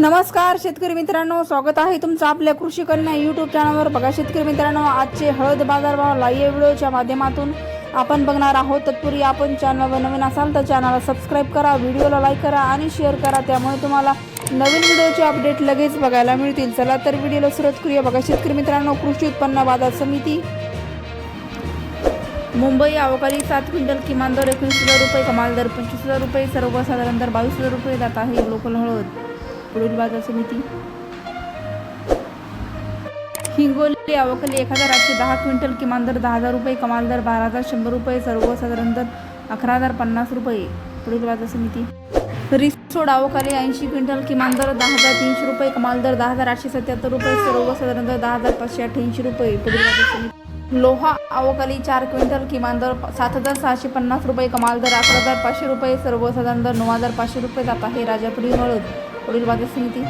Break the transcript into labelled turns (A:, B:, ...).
A: नमस्कार शेतकरी मित्रांनो. स्वागत आहे तुमचं आपल्या कृषी कन्या यूट्यूब चॅनलवर बघा शेतकरी मित्रांनो आजचे हळद बाजारभाव लाईव्ह व्हिडिओच्या माध्यमातून आपण बघणार आहोत. तत्पूर्वी आपण चॅनलवर नवीन असाल तर चॅनलला सबस्क्राईब करा व्हिडिओला लाईक करा आणि शेअर करा. त्यामुळे तुम्हाला नवीन व्हिडिओचे अपडेट लगेच बघायला मिळतील. चला तर व्हिडिओला सुरुवात करूया. बघा शेतकरी मित्रांनो कृषी उत्पन्न बाजार समिती मुंबई अवकाळी सात क्विंटल किमान दर एकवीस हजार रुपये कमाल दर पंचवीस हजार रुपये सर्वसाधारण दर बावीस हजार रुपये. जात आहे लोकल हळद. पुढील बाजार समिती हिंगोली अवकाली एक हजार आठशे दहा क्विंटल किमान दर दहा हजार रुपये कमाल दर बारा हजार शंभर रुपये सर्वसाधारण दर अकरा हजार पन्नास रुपये पुढील बाजार समिती रिसोड अवकाळी ऐंशी क्विंटल किमान दर दहा हजार तीनशे रुपये कमाल दर दहा हजार आठशे सत्याहत्तर रुपये सर्वसाधारण दर दहा हजार पाचशे अठ्ठ्याऐंशी रुपये पुढील बाजार समिती लोहा अवकाली चार क्विंटल किमान दर सात हजार सहाशे पन्नास रुपये कमाल दर अकरा हजार पाचशे रुपये सर्वसाधारण दर नऊ हजार पाचशे रुपये जात आहे राजापुरी हळद पुढील बाजार समिती